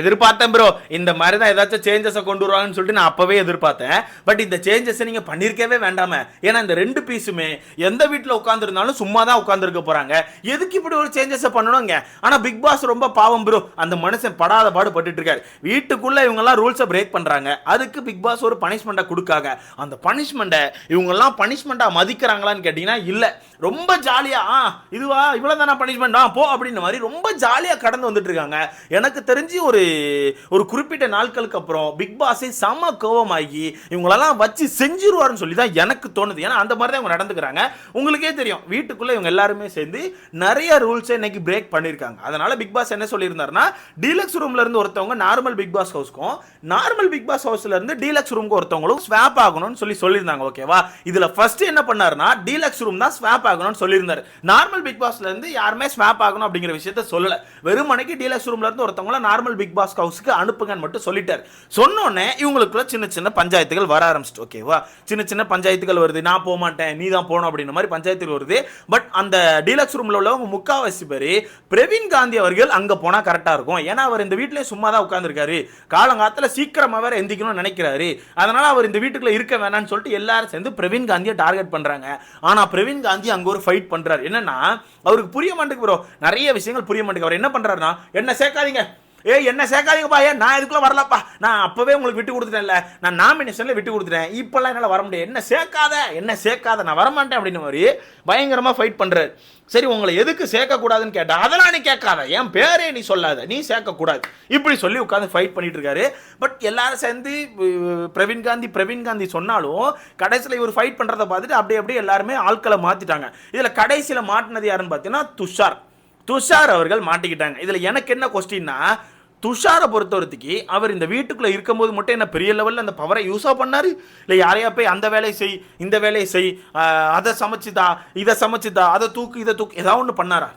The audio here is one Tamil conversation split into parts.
எதிர்பார்த்தேன் ப்ரோ இந்த மாதிரி தான் ஏதாச்சும் சேஞ்சஸை கொண்டு வருவாங்கன்னு சொல்லிட்டு நான் அப்பவே எதிர்பார்த்தேன். பட் இந்த சேஞ்சஸை நீங்கள் பண்ணியிருக்கவே வேண்டாமே. ஏன்னா இந்த ரெண்டு பீஸுமே எந்த வீட்டில் உட்காந்துருந்தாலும் சும்மா தான் உட்காந்துருக்க போகிறாங்க எதுக்கு இப்படி ஒரு சேஞ்சஸை பண்ணணுங்க ஆனால் பிக் பாஸ் ரொம்ப பாவம் ப்ரோ அந்த மனுஷன் படாத பாடு பட்டுட்டு இருக்காரு வீட்டுக்குள்ளே இவங்கெல்லாம் ரூல்ஸை பிரேக் பண்ணுறாங்க அதுக்கு பிக் பாஸ் ஒரு பனிஷ்மெண்ட்டை கொடுக்காங்க அந்த பனிஷ்மெண்ட்டை இவங்கெல்லாம் பனிஷ்மெண்ட்டாக மதிக்கிறாங்களான்னு கேட்டிங்கன்னா இல்லை. ரொம்ப ஜாலியாக ஆ இதுவா? இவ்வளோ தானே பனிஷ்மெண்ட் ஆ போ அப்படின்ற மாதிரி ரொம்ப ஜாலியாக கடந்து வந்துட்டு இருக்காங்க எனக்கு தெரிஞ்சு ஒரு ஒரு குறிப்பிட்ட நாட்களுக்கு அப்புறம் பிக் பாஸே செம கோவமாகி இவங்களெல்லாம் வச்சு செஞ்சிருவாருன்னு சொல்லி தான் எனக்கு தோணுது. ஏன்னா அந்த மாதிரி தான் இவங்க நடந்துக்கிறாங்க. உங்களுக்கே தெரியும். வீட்டுக்குள்ள இவங்க எல்லாருமே சேர்ந்து நிறைய ரூல்ஸை இன்னைக்கு பிரேக் பண்ணியிருக்காங்க. அதனால பிக் பாஸ் என்ன சொல்லியிருந்தாருன்னா டீலக்ஸ் ரூம்ல இருந்து ஒருத்தவங்க நார்மல் பிக் பாஸ் ஹவுஸ்க்கும் நார்மல் பிக் பாஸ் ஹவுஸ்ல இருந்து டீலக்ஸ் ரூமுக்கு ஒருத்தவங்களும் ஸ்வாப் ஆகணும்னு சொல்லி சொல்லியிருந்தாங்க ஓகேவா இதுல ஃபர்ஸ்ட் என்ன பண்ணாருன்னா டீலக்ஸ் ரூம் தான் ஸ்வாப் ஆகணும்னு சொல்லியிருந்தாரு. நார்மல் பிக் பாஸ்ல இருந்து யாருமே ஸ்வாப் ஆகணும் அப்படிங்கிற விஷயத்த சொல்லல. வெறுமனைக்கு டீலக்ஸ் ரூம்ல இருந்து ஒருத்தவங்கள நார்மல் பிக் பாஸ் ஹவுஸுக்கு அனுப்புங்கன்னு மட்டும் சொல்லிட்டாரு. சொன்னோன்னே இவங்களுக்குள்ள சின்ன சின்ன பஞ்சாயத்துகள் வர ஆரம்பிச்சிட்டு ஓகேவா சின்ன சின்ன பஞ்சாயத்துகள் வருது நான் போக மாட்டேன் நீ தான் போகணும் அப்படின்ற மாதிரி பஞ்சாயத்துகள் வருது. பட் அந்த டீலக்ஸ் ரூமில் உள்ளவங்க முக்காவாசி பேர் பிரவீன் காந்தி அவர்கள் அங்கே போனால் கரெக்டாக இருக்கும். ஏன்னா அவர் இந்த வீட்டிலே சும்மா தான் உட்காந்துருக்காரு காலங்காலத்தில் சீக்கிரமாக வேற எந்திக்கணும்னு நினைக்கிறாரு. அதனால் அவர் இந்த வீட்டுக்குள்ளே இருக்க வேணாம்னு சொல்லிட்டு எல்லாரும் சேர்ந்து பிரவீன் காந்தியை டார்கெட் பண்ணுறாங்க ஆனால் பிரவீன் காந்தி அங்கே ஒரு ஃபைட் பண்ணுறாரு என்னன்னா அவருக்கு புரிய மாட்டேங்குது ப்ரோ நிறைய விஷயங்கள் புரிய மாட்டேங்குது. அவர் என்ன பண்றாருன்னா என்ன சேர்க்காதீங்க. ஏய் என்ன சேர்க்காதீங்கப்பா. ஏன் நான் இதுக்குள்ளே வரலப்பா. நான் அப்போவே உங்களுக்கு விட்டு கொடுத்துட்டேன்ல. நான் நாமினேஷனில் விட்டு கொடுத்துட்டேன். இப்போல்லாம் என்னால் வர முடியாது. என்ன சேர்க்காத? என்ன சேர்க்காத? நான் வரமாட்டேன் அப்படின்னு மாதிரி பயங்கரமாக ஃபைட் பண்ணுறாரு சரி உங்களை எதுக்கு சேர்க்கக்கூடாதுன்னு கேட்டால் அதெல்லாம் நீ கேட்காத. என் பேரே நீ சொல்லாத. நீ சேர்க்கக்கூடாது. இப்படி சொல்லி உட்காந்து ஃபைட் பண்ணிட்டு இருக்காரு. பட் எல்லாரும் சேர்ந்து பிரவீன் காந்தி பிரவீன் காந்தி சொன்னாலும் கடைசியில் இவர் ஃபைட் பண்ணுறதை பார்த்துட்டு அப்படியே அப்படியே எல்லாருமே ஆட்களை மாற்றிட்டாங்க இதில் கடைசியில் மாட்டினது யாருன்னு பார்த்தீங்கன்னா துஷார். துஷார் அவர்கள் மாட்டிக்கிட்டாங்க. இதில் எனக்கு என்ன கொஸ்டின்னா துஷாரை பொறுத்தவரத்துக்கு அவர் இந்த வீட்டுக்குள்ளே இருக்கும்போது மட்டும் என்ன பெரிய லெவலில் அந்த பவரை யூஸாக பண்ணார்? இல்லை யாரையா போய் அந்த வேலையை செய் இந்த வேலையை செய் அதை சமைச்சுதா இதை சமைச்சுதா அதை தூக்கு இதை தூக்கு ஏதாவது ஒன்று பண்ணாரா?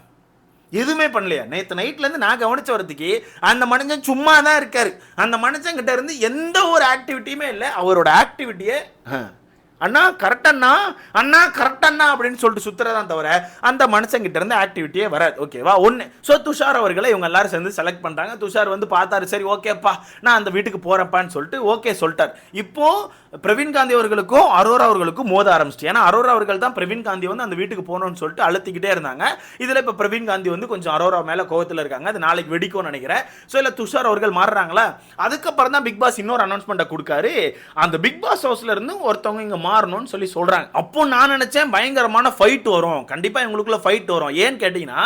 எதுவுமே பண்ணலையா? நேற்று நைட்லேருந்து நான் கவனிச்ச வரதுக்கு அந்த மனுஷன் சும்மா தான் இருக்கார். அந்த மனுஷங்கிட்ட இருந்து எந்த ஒரு ஆக்டிவிட்டியுமே இல்லை. அவரோட ஆக்டிவிட்டியை அண்ணா கரெக்டண்ணா அண்ணா? கரெக்டண்ணா அண்ணா அப்படின்னு சொல்லிட்டு சுத்துறதான் தவிர அந்த மனுஷங்கிட்ட இருந்து ஆக்டிவிட்டியே வராது. ஓகேவா ஒன்று ஸோ துஷார் அவர்களை இவங்க எல்லாரும் சேர்ந்து செலக்ட் பண்ணுறாங்க துஷார் வந்து பார்த்தாரு சரி ஓகேப்பா நான் அந்த வீட்டுக்கு போகிறப்பான்னு சொல்லிட்டு ஓகே சொல்லிட்டார். இப்போ பிரவீன் காந்தி அவர்களுக்கும் அரோரா அவர்களுக்கும் மோத ஆரம்பிச்சிட்டு ஏன்னா அரோரா அவர்கள் தான் பிரவீன் காந்தி வந்து அந்த வீட்டுக்கு போகணும்னு சொல்லிட்டு அழுத்திக்கிட்டே இருந்தாங்க. இதில் இப்போ பிரவீன் காந்தி வந்து கொஞ்சம் அரோரா மேலே கோவத்தில் இருக்காங்க. அது நாளைக்கு வெடிக்கும்னு நினைக்கிறேன். ஸோ இல்லை துஷார் அவர்கள் மாறுறாங்களா? அதுக்கப்புறம் தான் பிக் பாஸ் இன்னொரு அனௌன்ஸ்மெண்ட்டை கொடுக்காரு. அந்த பிக் பாஸ் ஹவுஸ்ல இருந்து ஒருத்தவங்க இங்கே மாறணும்னு சொல்லி சொல்கிறாங்க அப்போ நான் நினச்சேன் பயங்கரமான ஃபைட் வரும். கண்டிப்பாக இவங்களுக்குள்ளே ஃபைட் வரும். ஏன்னு கேட்டிங்கன்னா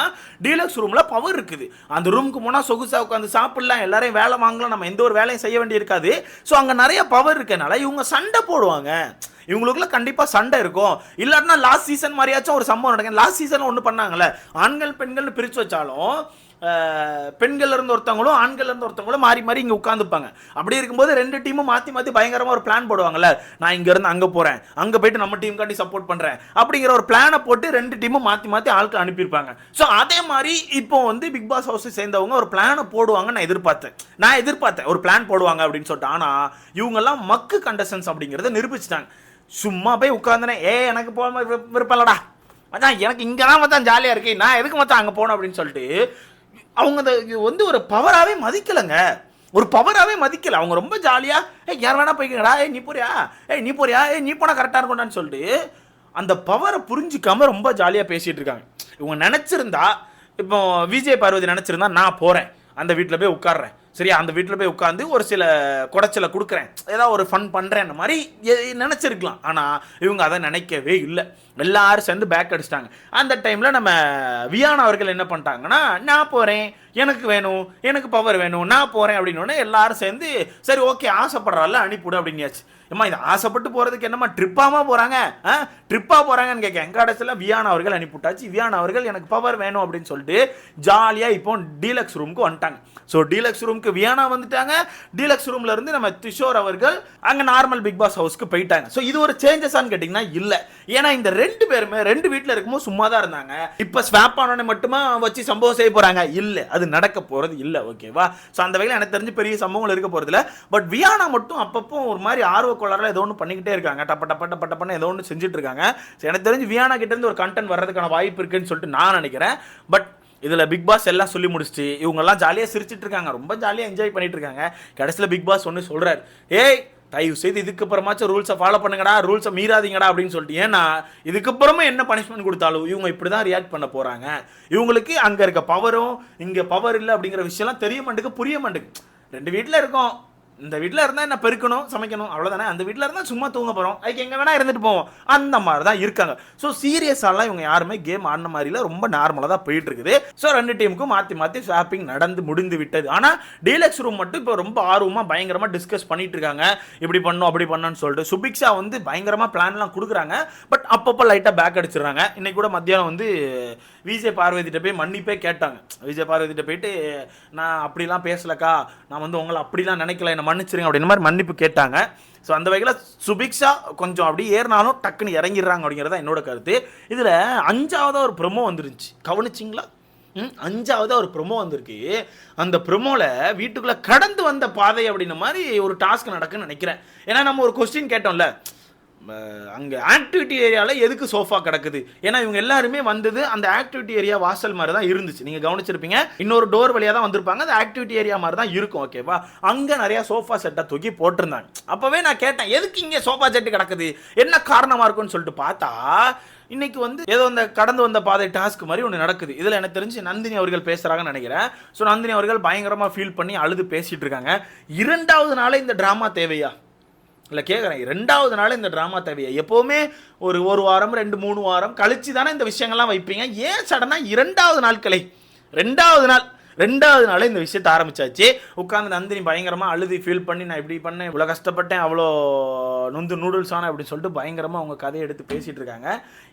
டீலக்ஸ் ரூமில் பவர் இருக்குது. அந்த ரூமுக்கு போனால் சொகுசாக உட்காந்து சாப்பிடலாம் எல்லாரையும் வேலை வாங்கலாம் நம்ம எந்த ஒரு வேலையும் செய்ய வேண்டியிருக்காது ஸோ அங்கே நிறைய பவர் இருக்கனால இவங்க சண்டை போடுவாங்க. இவங்களுக்குள்ள கண்டிப்பாக சண்டை இருக்கும். இல்லாட்டினா லாஸ்ட் சீசன் மாதிரியாச்சும் ஒரு சம்பவம் நடக்கும் லாஸ்ட் சீசன் ஒன்று பண்ணாங்கல்ல. ஆண்கள் பெண்கள்னு பிரித்து வச்சாலும் பெண்கள்ல இருந்து ஒருத்தவங்களும் ஆண்கள்ல இருந்து ஒருத்தவங்களும் மாறி மாறி இங்க உட்காந்துப்பாங்க அப்படி இருக்கும்போது ரெண்டு டீமும் மாத்தி மாத்தி பயங்கரமா ஒரு பிளான் போடுவாங்கல்ல நான் இங்க இருந்து அங்க போறேன். அங்க போயிட்டு நம்ம டீம் சப்போர்ட் பண்றேன். அப்படிங்கிற ஒரு பிளானை போட்டு ரெண்டு டீமும் மாத்தி மாத்தி ஆட்கள் அனுப்பியிருப்பாங்க. ஸோ அதே மாதிரி இப்போ வந்து பிக் பாஸ் ஹவுஸ் சேர்ந்தவங்க ஒரு பிளானை போடுவாங்கன்னு நான் எதிர்பார்த்தேன். நான் எதிர்பார்த்தேன் ஒரு பிளான் போடுவாங்க அப்படின்னு சொல்லிட்டு. ஆனா இவங்கெல்லாம் மக்கு கண்டஸ்டன்ஸ் அப்படிங்கிறத நிரூபிச்சிட்டாங்க. சும்மா போய் உட்காந்துனேன் ஏ எனக்கு போக விருப்ப- விருப்பம் இல்லடா. மச்சான் எனக்கு இங்கே தான் மச்சான் ஜாலியாக இருக்கு. நான் எதுக்கு மச்சான் அங்கே போகணும்? அப்படின்னு சொல்லிட்டு அவங்க அந்த வந்து ஒரு பவராகவே மதிக்கலைங்க. ஒரு பவராகவே மதிக்கல. அவங்க ரொம்ப ஜாலியாக ஏய் யார் வேணா போய்க்கங்கடா. ஏய் நீ போறியா? ஏய் நீ போறியா? ஏய் நீ போனால் கரெக்டாக இருக்கணும்னு சொல்லிட்டு அந்த பவரை புரிஞ்சிக்காம ரொம்ப ஜாலியாக பேசிகிட்டு இருக்காங்க. இவங்க நினச்சிருந்தா இப்போ விஜய் பார்வதி நினச்சிருந்தா நான் போகிறேன் அந்த வீட்டில் போய் உட்காடுறேன் சரியா? அந்த வீட்டில் போய் உட்காந்து ஒரு சில குடைச்சலை கொடுக்குறேன். ஏதாவது ஒரு ஃபன் பண்ணுறேன் மாதிரி நினச்சிருக்கலாம். ஆனால் இவங்க அதை நினைக்கவே இல்லை. எல்லாரும் சேர்ந்து பேக் அடிச்சிட்டாங்க. அந்த டைமில் நம்ம வியானா அவர்கள் என்ன பண்ணிட்டாங்கன்னா நான் போகிறேன் எனக்கு வேணும் எனக்கு பவர் வேணும் நான் போகிறேன் அப்படின்னு எல்லாரும் சேர்ந்து சரி ஓகே ஆசைப்படுறால அனுப்பிவிடு அப்படின்னாச்சு ஏம்மா இது ஆசைப்பட்டு போகிறதுக்கு என்னம்மா ட்ரிப்பாமா போகிறாங்க ஆ? ட்ரிப்பாக போகிறாங்கன்னு கேட்க எங்கள் கடைசியில் வியானா அவர்கள் அனுப்பிவிட்டாச்சு. வியான் அவர்கள் எனக்கு பவர் வேணும் அப்படின்னு சொல்லிட்டு ஜாலியாக இப்போ டீலக்ஸ் ரூமுக்கு வந்துட்டாங்க. ஸோ டீலக்ஸ் ரூமுக்கு வியானா வந்துட்டாங்க. டீலக்ஸ் ரூம்ல இருந்து நம்ம திஷோர் அவர்கள் அங்கே நார்மல் பிக் பாஸ் ஹவுஸ்க்கு போயிட்டாங்க. ஸோ இது ஒரு சேஞ்சஸான்னு கேட்டிங்கன்னா இல்லை. ஏன்னா இந்த ரெண்டு பேருமே ரெண்டு வீட்டில் இருக்கும்போது சும்மா தான் இருந்தாங்க. இப்போ ஸ்வாப் ஆனோடனே மட்டுமா வச்சு சம்பவம் செய்ய போகிறாங்க இல்லை. அது நடக்க போகிறது இல்லை ஓகேவா ஸோ அந்த வகையில் எனக்கு தெரிஞ்சு பெரிய சம்பவங்கள் இருக்க போகிறது இல்லை. பட் வியானா மட்டும் அப்பப்போ ஒரு மாதிரி ஆர்வ ஏதோ ஒன்று பண்ணிக்கிட்டே இருக்காங்க. டப்ப டப்ப டப்ப டப்பன்னு ஏதோ ஒன்று செஞ்சுட்டு இருக்காங்க. ஸோ எனக்கு தெரிஞ்சு வியானா கிட்டேருந்து ஒரு கண்டென்ட் வர்றதுக்கான வாய்ப்பு இருக்குன்னு சொல்லிட்டு நான் நினைக்கிறேன். பட் இதில் பிக் பாஸ் எல்லாம் சொல்லி முடிச்சுட்டு இவங்கெல்லாம் ஜாலியாக சிரிச்சிட்டு இருக்காங்க. ரொம்ப ஜாலியாக என்ஜாய் பண்ணிட்டு இருக்காங்க. கடைசியில் பிக் பாஸ் ஒன்று சொல்கிறார் ஏய் தயவு செய்து இதுக்கப்புறமாச்சும் ரூல்ஸை ஃபாலோ பண்ணுங்கடா ரூல்ஸை மீறாதீங்கடா அப்படின்னு சொல்லிட்டு. ஏன்னா இதுக்கப்புறமா என்ன பனிஷ்மெண்ட் கொடுத்தாலும் இவங்க இப்படி தான் ரியாக்ட் பண்ண போகிறாங்க இவங்களுக்கு அங்கே இருக்க பவரும் இங்கே பவர் இல்லை அப்படிங்கிற விஷயம்லாம் தெரிய மாட்டேங்குது புரிய மாட்டேங்குது. ரெண்டு வீட்டில் இருக்கோம். இந்த வீட்டில் இருந்தால் என்ன பெருக்கணும்? சமைக்கணும். அவ்வளோதானே அந்த வீட்டில் இருந்தால் சும்மா தூங்க போகிறோம் அதுக்கு எங்கே வேணால் இருந்துட்டு போவோம். அந்த மாதிரி தான் இருக்காங்க ஸோ சீரியஸாலாம் இவங்க யாருமே கேம் ஆடின மாதிரில ரொம்ப நார்மலாக தான் போயிட்டு இருக்குது ஸோ ரெண்டு டீமுக்கும் மாற்றி மாற்றி ஷாப்பிங் நடந்து முடிந்து விட்டது. ஆனால் டீலக்ஸ் ரூம் மட்டும் இப்போ ரொம்ப ஆர்வமாக பயங்கரமாக டிஸ்கஸ் பண்ணிட்டு இருக்காங்க இப்படி பண்ணும் அப்படி பண்ணணும்னு சொல்லிட்டு. சுபிக்ஷா வந்து பயங்கரமாக பிளான்லாம் கொடுக்குறாங்க. பட் அப்பப்போ லைட்டாக பேக் அடிச்சிடுறாங்க. இன்னைக்கு கூட மத்தியானம் வந்து விஜய் பார்வதிட்ட போய் மன்னிப்பே கேட்டாங்க. விஜய் பார்வதிட்ட போயிட்டு நான் அப்படிலாம் பேசலக்கா. நான் வந்து உங்களை அப்படிலாம் நினைக்கல. என்ன மன்னிச்சிருங்க அப்படின்ற மாதிரி மன்னிப்பு கேட்டாங்க. ஸோ அந்த வகையில் சுபிக்ஷா கொஞ்சம் அப்படி ஏறினாலும் டக்குன்னு இறங்கிடுறாங்க அப்படிங்கிறது தான் என்னோட கருத்து. இதில் அஞ்சாவதாக ஒரு ப்ரொமோ வந்துருந்துச்சு. கவனிச்சிங்களா? ம் ஒரு ப்ரொமோ வந்திருக்கு. அந்த ப்ரொமோவில் வீட்டுக்குள்ளே கடந்து வந்த பாதை அப்படின்ன மாதிரி ஒரு டாஸ்க் நடக்குன்னு நினைக்கிறேன். ஏன்னா நம்ம ஒரு கொஸ்டின் கேட்டோம்ல. அங்கே ஆக்டிவிட்டி ஏரியாவில் எதுக்கு சோஃபா கிடக்குது? ஏன்னா இவங்க எல்லாருமே வந்தது அந்த ஆக்டிவிட்டி ஏரியா வாசல் மாதிரி தான் இருந்துச்சு. நீங்கள் கவனிச்சிருப்பீங்க இன்னொரு டோர் வழியாக தான் வந்திருப்பாங்க. அந்த ஆக்டிவிட்டி ஏரியா மாதிரி தான் இருக்கும் ஓகேவா அங்கே நிறையா சோஃபா செட்டை தூக்கி போட்டிருந்தாங்க. அப்போவே நான் கேட்டேன் எதுக்கு இங்கே சோஃபா செட்டு கிடக்குது? என்ன காரணமாக இருக்கும்னு சொல்லிட்டு பார்த்தா இன்னைக்கு வந்து ஏதோ அந்த கடந்து வந்த பாதை டாஸ்க் மாதிரி ஒன்று நடக்குது. இதில் எனக்கு தெரிஞ்சு நந்தினி அவர்கள் பேசுகிறாங்கன்னு நினைக்கிறேன். ஸோ நந்தினி அவர்கள் பயங்கரமாக ஃபீல் பண்ணி அழுது பேசிகிட்டு இருக்காங்க. இரண்டாவது நாளே இந்த ட்ராமா தேவையா? இல்லை கேட்குறேன் ரெண்டாவது நாள் இந்த ட்ராமா தேவையை? எப்போவுமே ஒரு ஒரு வாரம் ரெண்டு மூணு வாரம் கழிச்சு தானே இந்த விஷயங்கள்லாம் வைப்பீங்க? ஏன் சடனாக இரண்டாவது நாட்களை ரெண்டாவது நாள் ரெண்டாவது நாள் இந்த விஷயத்தை ஆரம்பிச்சாச்சு. உட்காந்து நந்தினி பயங்கரமாக அழுதி ஃபீல் பண்ணி நான் இப்படி பண்ணேன் இவ்வளோ கஷ்டப்பட்டேன் அவ்வளோ நொந்து நூடுல்ஸ் அப்படின்னு சொல்லிட்டு பயங்கரமாக அவங்க கதையை எடுத்து பேசிகிட்டு இருக்காங்க.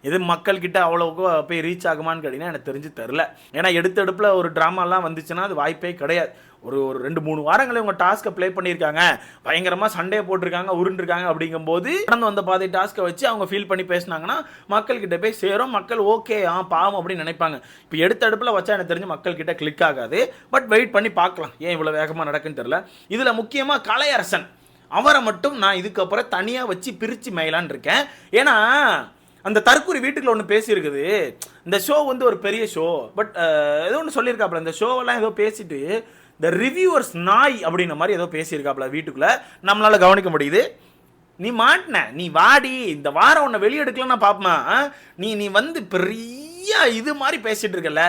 இது மக்கள்கிட்ட அவ்வளோக்கு போய் ரீச் ஆகுமான்னு கேட்டிங்கன்னா எனக்கு தெரிஞ்சு தெரில ஏன்னா எடுத்த எடுப்பில் ஒரு ட்ராமாலாம் வந்துச்சுன்னா அது வாய்ப்பே கிடையாது. ஒரு ஒரு ரெண்டு மூணு வாரங்களே உங்க டாஸ்க்கை ப்ளே பண்ணியிருக்காங்க. பயங்கரமாக சண்டே போட்டிருக்காங்க உருண்டிருக்காங்க அப்படிங்கும்போது நடந்து வந்த பாதி டாஸ்க்கை வச்சு அவங்க ஃபீல் பண்ணி பேசினாங்கன்னா மக்கள்கிட்ட போய் சேரும். மக்கள் ஓகே ஆ பாவம் அப்படின்னு நினைப்பாங்க. இப்போ எடுத்த அடுப்பில் வச்சா எனக்கு தெரிஞ்சு மக்கள்கிட்ட கிளிக் ஆகாது. பட் வெயிட் பண்ணி பார்க்கலாம். ஏன் இவ்வளோ வேகமாக நடக்குன்னு தெரில இதில் முக்கியமாக கலையரசன். அவரை மட்டும் நான் இதுக்கப்புறம் தனியாக வச்சு பிரித்து மேயலான்னு இருக்கேன். ஏன்னா அந்த தற்கூரி வீட்டுக்குள்ள ஒன்று பேசியிருக்குது. இந்த ஷோ வந்து ஒரு பெரிய ஷோ பட் ஏதோ ஒன்று சொல்லியிருக்காப்புல. இந்த ஷோவெல்லாம் ஏதோ பேசிட்டு த ரிவ்யூவர்ஸ் நாய் அப்படின்ற மாதிரி ஏதோ பேசியிருக்காப்புல வீட்டுக்குள்ளே. நம்மளால் கவனிக்க முடியுது. நீ மாட்டின நீ வாடி இந்த வாரம் உன்னை வெளியெடுக்கலாம் நான் நீ நீ வந்து பெரிய இது மாதிரி பேசிகிட்டு இருக்கல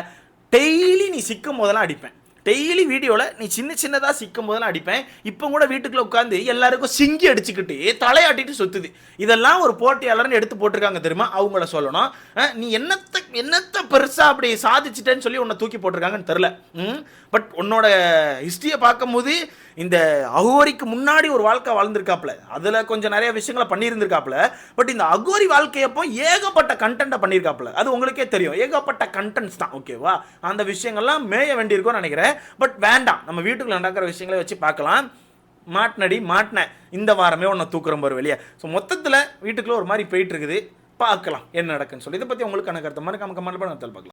டெய்லி நீ சிக்கும் போதெல்லாம் அடிப்பேன். டெய்லி வீடியோவில் நீ சின்ன சின்னதாக சிக்கும் போதெல்லாம் அடிப்பேன். இப்போ கூட வீட்டுக்குள்ளே உட்காந்து எல்லாருக்கும் சிங்கி அடிச்சுக்கிட்டு தலையாட்டிட்டு சுத்துது. இதெல்லாம் ஒரு போட்டியாளர்னு எடுத்து போட்டிருக்காங்க தெரியுமா? அவங்கள சொல்லணும். நீ என்னத்தை என்னத்த பெருசாக அப்படி சாதிச்சிட்டேன்னு சொல்லி உன்னை தூக்கி போட்டிருக்காங்கன்னு தெரில ம்? பட் உன்னோட ஹிஸ்ட்ரியை பார்க்கும்போது இந்த அகோரிக்கு முன்னாடி ஒரு வாழ்க்கை வாழ்ந்திருக்காப்புல. அதில் கொஞ்சம் நிறைய விஷயங்களை பண்ணியிருந்திருக்காப்புல. பட் இந்த அகோரி வாழ்க்கையப்போ ஏகப்பட்ட கண்டென்ட்டை பண்ணியிருக்காப்புல. அது உங்களுக்கே தெரியும். ஏகப்பட்ட கண்டென்ட்ஸ் தான். ஓகேவா அந்த விஷயங்கள்லாம் மேய வேண்டியிருக்கும்னு நினைக்கிறேன். பட் வேண்டாம். நம்ம வீட்டுக்குள்ள நடக்கிற விஷயங்களை வச்சு பார்க்கலாம். மாட்டினடி மாட்டினேன் இந்த வாரமே உன்னை தூக்குறோம் பாரு வெளியே. ஸோ மொத்தத்தில் வீட்டுக்குள்ளே ஒரு மாதிரி போயிட்டு இருக்குது. பார்க்கலாம் என்ன நடக்குன்னு சொல்லி. இதை பற்றி உங்களுக்கு கணக்கு அர்த்தம் மாதிரி கமெண்ட் பண்ண பார்க்கலாம்.